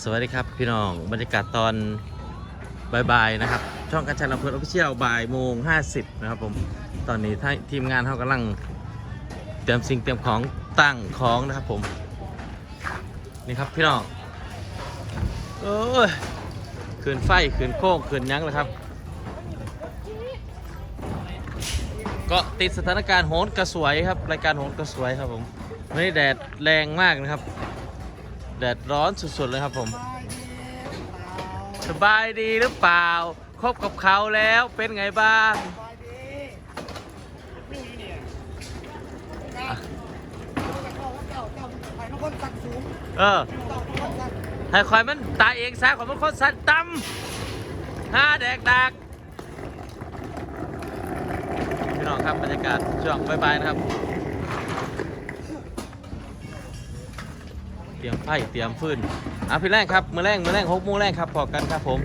สวัสดีครับพี่น้องบรรยากาศตอนบ่ายๆนะครับ ช่องกัญชันอำเภอออฟฟิเชียลบ่ายโมง50นะครับผม ตอนนี้ท,ทีมงานเขากำลังเตรียมสิ่งเตรียมของตั้งของนะครับผม นี่ครับพี่น้องโอ้ยขืนไฟขืนโค้งขืนยั้งเลยครับ ก็ติดสถานการณ์โหนกระสวยครับ รายการโหนกระสวยครับผมวันนี้แดดแรงมากนะครับ แดดร้อนสุดๆเลยครับผม สบายดีหรือเปล่า คบกับเขาแล้วเป็นไงบ้าง เออให้คอยมันตายเองซะขอยมันคนสัตว์ดำห้าแดกดักพี่น้องครับบรรยากาศช่วงบายๆนะครับ รียมไฟเตรียมฟืนอะพี่แรกครับมือแรกมือแรกหกโมงแรกครับพอกันครับผม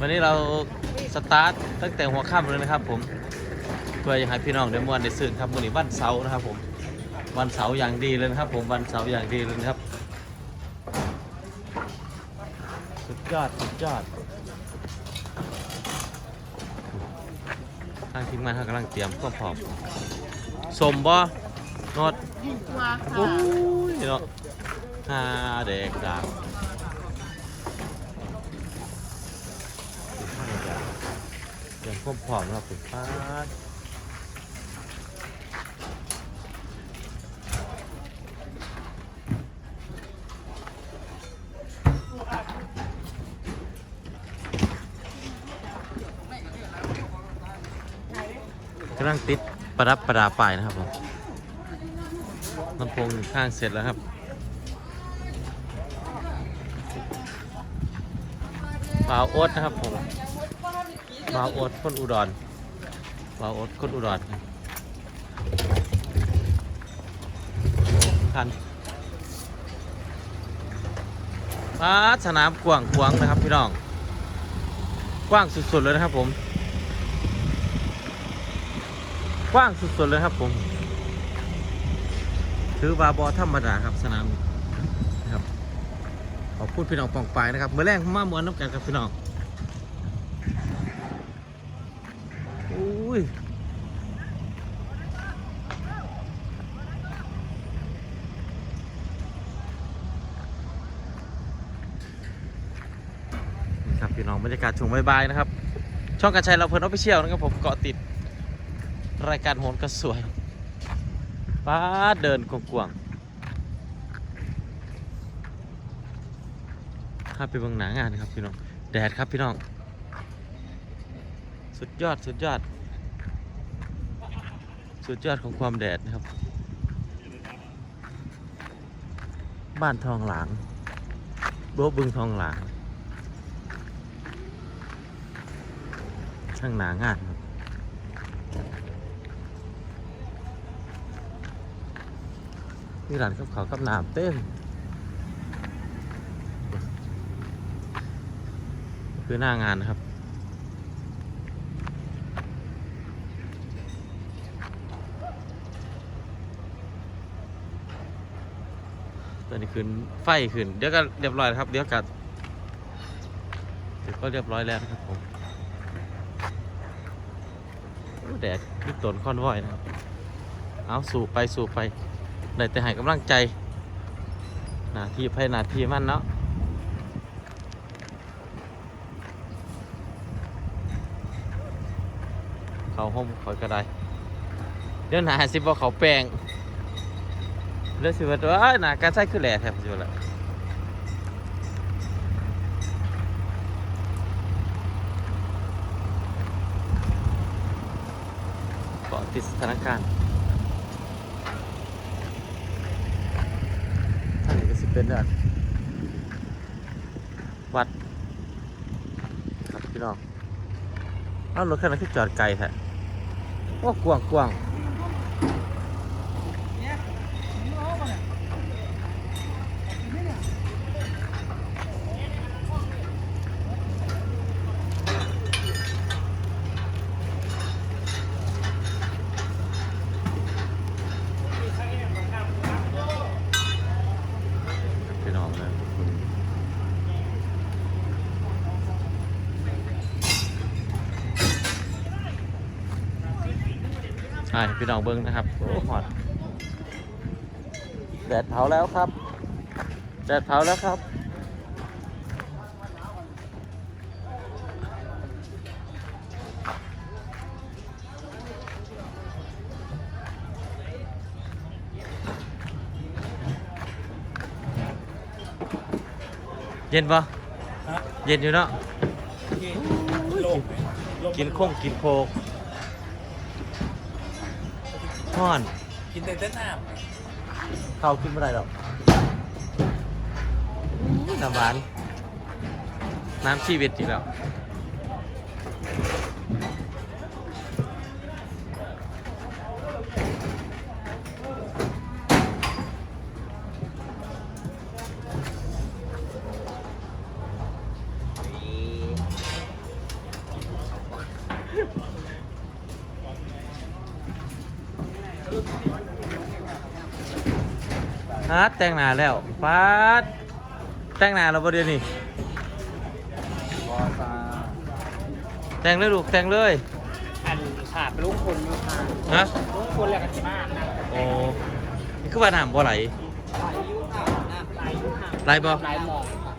วันนี้เราสตาร์ทตั้งแต่หัวค่ำเลยนะครับ ผมเพื่อจะให้พี่น้องได้มวนได้ซื่นครับวันนี้วันเสาร์นะครับ ผมวันเสาร์อย่างดีเลยนะครับ ผมวันเสาร์อย่างดีเลยนะครับ สุดยอดสุดยอดทางทีมงานเขากำลังเตรียมความพร้อมสมบ่นดยิ่งกว่าโอ้ค่ะยเนาะ ฮาเด็กดังเตรียมความพร้อมนะครับเป็นป้าดกำลังติดประดับประดาป้ายนะครับผมลำโพงหนึ่งข้างเสร็จแล้วครับ บาวโอ๊ตนะครับผมบาวโอ๊ตคนอุดรบาวโอ๊ตคนอุดรคันปาสนามกว้างขวางนะครับพี่น้องกว้างสุดๆเลยนะครับผมกว้างสุดๆเลยครับผม ถือว่าบอธรรมดาครับสนามนี้ ขอบคุณพี่น้องปองปายนะครับเมื่อแรกมามวนน้ำกันกับพี่น้องอุ้ยนี่ครับพี่น้องบรรยากาศช่วงบายๆนะครับ ช่องการชัยเราเพลินออฟฟิเชียลนะครับผมเกาะติด รายการโหนกระสวยป้าเดินกวางๆ ข้าไปเบิ่งหนางานนะครับพี่น้อง แดดครับพี่น้อง สุดยอดสุดยอด สุดยอดของความแดดนะครับ บ้านทองหลางโบ๊ะบึงทองหลางช่างหนางานครับมีร้านข้าวขากับน้ำเต็ม คือหน้างานนะครับ ตอนนี้ขึ้นไฟขึ้นเดี๋ยวก็เรียบร้อยแล้วครับ เดี๋ยวกัดเดี๋ยวก็เรียบร้อยแล้วนะครับผมแดดนี่ตนค่อนวอยนะครับ เอาสู่ไปสู่ไปได้แต่ให้กำลังใจ หน้าที่ไพ่หน้าที่มันเนาะ เขาห้มเขาก็ได้เดี๋ยวหนาสิบ่เขาแปลงเดี๋ยวสิว่าตัวหนาการใช้คือแหล่แทบสิว่าละเกาะติดสถานการณ์ท่านนี้ก็สิเป็นอันวัดครับพี่น้องเอารถคันนั้นคือจอดไกลแท้ โอ้กว้างกว้างพี่น้องนะ อ่าพี่น้องเบิ้งนะครับโอ้หอดแดดเผาแล้วครับแดดเผาแล้วครับเย็นปะฮะเย็นอยู่เนาะโลกไหมโลกินโค้งกินโคก ทอน กินแต่เต้นน้เขากินไม่ได้หรอกน้ำหวาน น้ำชีวิตอีกแล้ว ฮะแต่งหน้าแล้วฟาดแต่งหน้าเราบ่เดี๋ยวนี้ำบอซาแต่งเลยลูกแต่งเลย อันขาดลูกคนลูกค่ะฮะลูกคนแหละกันที่บ้านนะโอ้นี่คือว่าน้ำบ่ไหลหลายยุค่ะหลายยุค่ะไหลบ่หลายหมอกค่ะ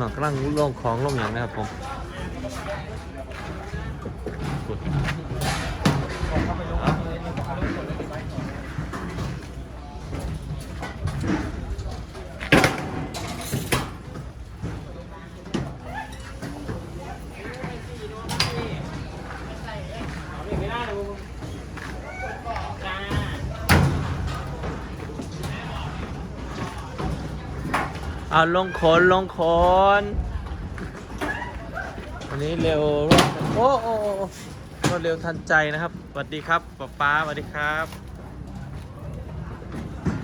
น้องกำลังลงของลงอย่างนะครับผม เอาลงโขนลงโขนวันนี้เร็วรวดโอ้โอ้โอ้โอ้รวดเร็วทันใจนะครับสวัสดีครับป๊าป๊าสวัสดีครับ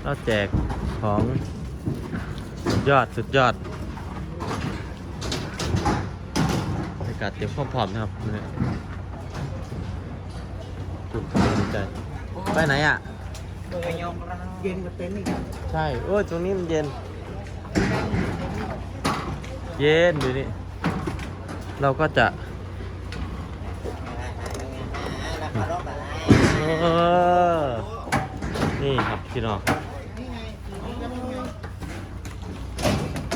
เราแจกของสุดยอดสุดยอดบรรยากาศเตรียมความพร้อมนะครับเนี่ยสุดใจไปไหนอะเย็นกับเต็นท์อีกใช่ โอ้ยตรงนี้มันเย็น เย็นดูนี่เราก็จะเออนี่ครับพี่น้อง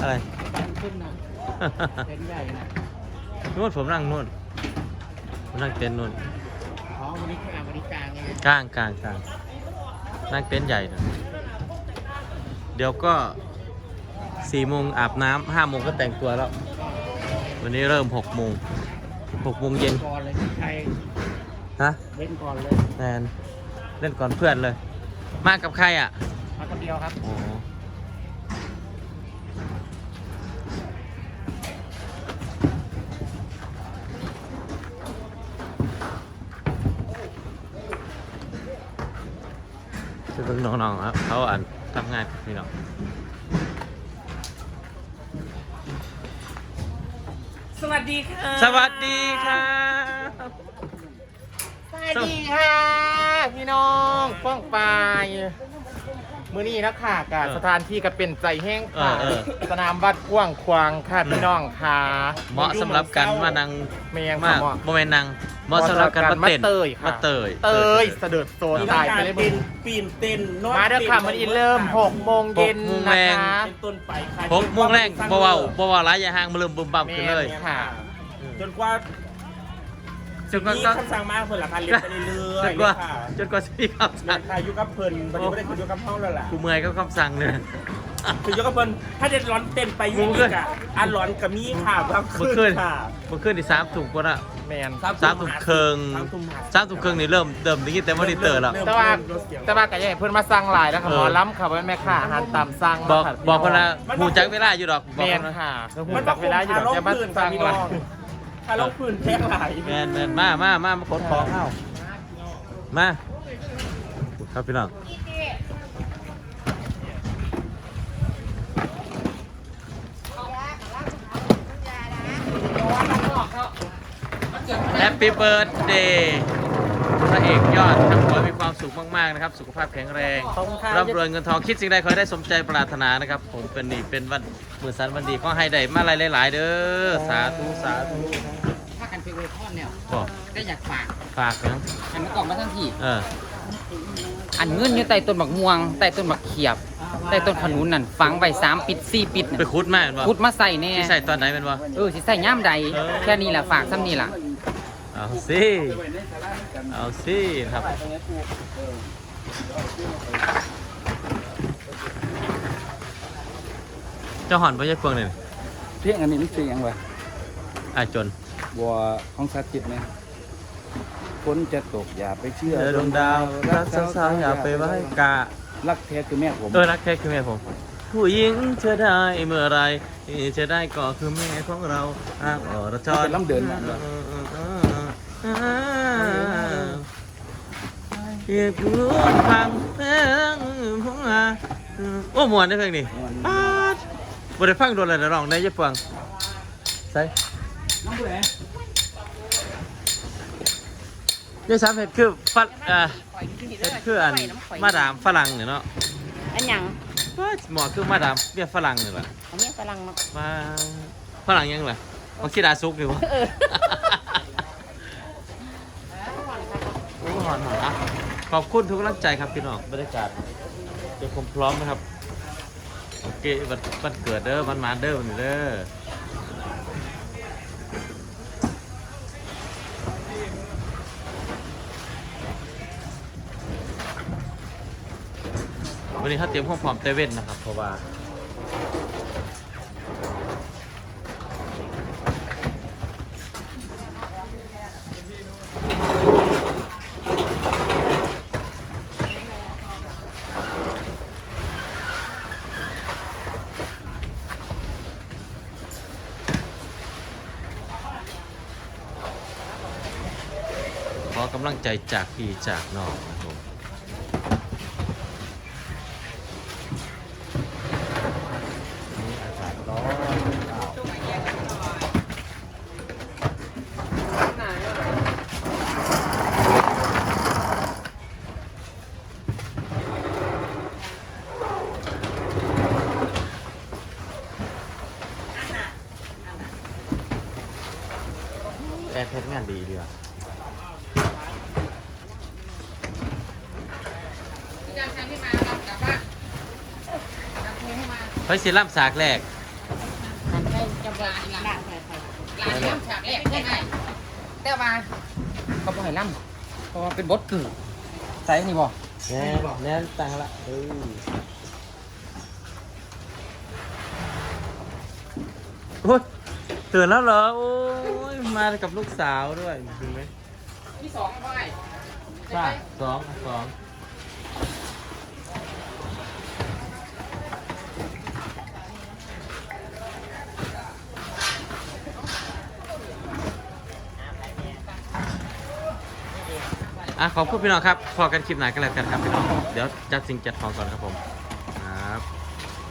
อะไรขึ้นนะเต็นท์ใหญ่นะนู่นผมนั่งนู่นผมนั่งเต็นท์นู่นอ๋อวันนี้คือวันนี้กลางไงกลางกลางกลางนั่งเต็นท์ใหญ่นะเดี๋ยวก็ สี่โมงอาบน้ำห้าโมงก็แต่งตัวแล้ว วันนี้เริ่มหกโมงหกโมงเย็นก่อนเลยใครฮะเล่นก่อนเลยแนนเล่นก่อนเพื่อนเลย มากับใครอะมาคนเดียวครับโอ้จะเป็นน้องๆครับเขาอ่านทำงานพี่น้อง วัสดีค่ะ สวัสดีครับสวัสดีค่ะ พี่น้องป้องปลายมื้อนี้นะค่ะกับสถานที่ก็เป็นใจแห้งค่ะเออเออ สนามวัดกว้างควางค่ะพี่น้องค่ะเหมาะสำหรับการมานังเมียงมากเหมาะโมเมนนัง เหมาะสำหรับการมาเต้นมาเตยค่ะ มาเตยเตยเสด็จโซนตายไปเลยปีนปีนเต้นนอนมาเด้อค่ะมันอีเริ่ม6โมงเย็นนะคะเป็นต้นไปค่ะหกโมงแรกบ่เว้าบ่เว้าร้ายอยาห่างมาเริ่มบึมบั่มขึ้นเลยแม่ค่ะจนกว่าจนกว่ามีก็คำสั่งมาเพิ่นละค่ะเรียนไปเรื่อยจนๆกว่าเลยค่ะจนกว่าจะมีคำเรีสั่ยงนค่ะอยู่กับเพิ่นวันนี้ไม่ได้คืออยู่กับเฮาแล้วล่ะกูเมื่อยก็คำสั่งเลย คืออยู่กับเพิ่นถ้าเด็ดร้อนเต้นไปอยู่อีกอะอันร้อนกับมีค่ะบางเมื่อคืคืนนค่ะ เมื่อคืนที่สามถุงคนละแมนสามถุงเคิงสามทุ่มหาสามถุงเคิงนี่เริ่มเดิมนี้แต่ว่านี่เตอร์แล้ว แต่ว่าแต่ว่าก็ยังให้เพิ่นมาสั่งหลายแล้วค่ะเออหมอล้ำค่ะว่าแม่ค่ะอาหารตามสั่งบอกเนาะค่ะบอกคนละหูจักเวลาอยู่ดอกบแมอกคนนละค่ะคือหูมันจักเวลาอยู่ดอกจะมาสั่งหลายถ้าลงพื้นแท้หลายแมนแมนมามามามาขนของเข้ามาครับพี่น้อง แฮปปี้เบิร์ดเดย์พระเอกยอดทั้งหัวมีความสุขมาก ๆ นะครับ สุขภาพแข็งแรงขอบคุณค่ะร่ำรวยเงินทองคิดสิ่งใดขอให้ได้สมใจปรารถนานะครับ ผมเป็นนี่เป็นวันมือสันวันดีขอให้ได้มาหลายๆหลาย ๆ เด้อสาธุสาธุไปอวยพรแล้วบอกก็อยากฝากฝากนะให้มันกล่องมาทั้งที่เออ อันเงินอยู่ใต้ต้นบักม่วงใต้ต้นบักเขียบใต้ต้นขนุนนั่นฝังไว้สามปิดสี่ปิดไปน่ะคุดแม่นบ่พุดมาใส่แน่ที่ใส่ตอนไหนเป็นบ่เออสิใส่ย่ามใดเออแค่นี้แหละฝากซ้ำนี่ล่ะเอาสิเอาสิครับเจ้าหอนพระยาเฟืองเนี่ยเพียงอันนี้มันคือหยังวะอาจนบัวของสัตว์จิตไหม ฝนจะตกอย่าไปเชื่อเจอดวงดาว รักสาวๆอย่าไปไว้กะ รักแท้คือแม่ผม เออรักแท้คือแม่ผม ผู้หญิงเธอได้เมื่อไรที่จะได้ก็คือแม่ของเราอ้างอรชรเป็นลำเดินมาเออเออเออเออเก็บรู้ฟังเพลงของอาโอ้มวนได้เพลงนี้ป๊าดบ่ได้ฟังโดนเลยนะร้องได้ยังฟังใส่นี่ สามเห็ดคือฟัดอ่าเห็ดคืออันมาดามฝรั่งเนี่ยเนาะอันหยังว้าหมอคือมาดามเบี้ยฝรั่งนี่แหละอันนี้ฝรั่งเนาะมาฝรั่งยังไงมาคิดอาซุกดีวะเออโอ้หอนหอนอะขอบคุณทุกกำลังใจครับพี่น้องบรรยากาศเดี๋ยวผมพร้อมนะครับ โอเควันวันเกิดเด้อวันมาเด้อวันนี้เด้อ วันนี้เขาเตรียมห้องพร้อมเตเว่นนะครับ เพราะว่าขอกำลังใจจากพี่จากน้องนะครับผมนี่อากาศร้อนแอร์เทสงานดีดีว่ะ เฮ้ยสิล่ำสากแรกอันให้จำลาอีหลังใส่ใส่หลายย่ำฉากแรกได้ไงแต่ว่าเขาบ่ให้ล่ำเพราะว่าเป็นบทกือใส่นี่บ่แน่แน่ตังละเออโอ้ยตื่นแล้วเหรอ โอ้ย มากับลูกสาวด้วยจริงไหมที่สองบ่ให้ป้าสองสอง อะขอบคุณพี่น้องครับพอกันคลิปไหนกันแล้วกันครับพี่น้องเดี๋ยวจัดสิ่งจัดของก่อนครับผม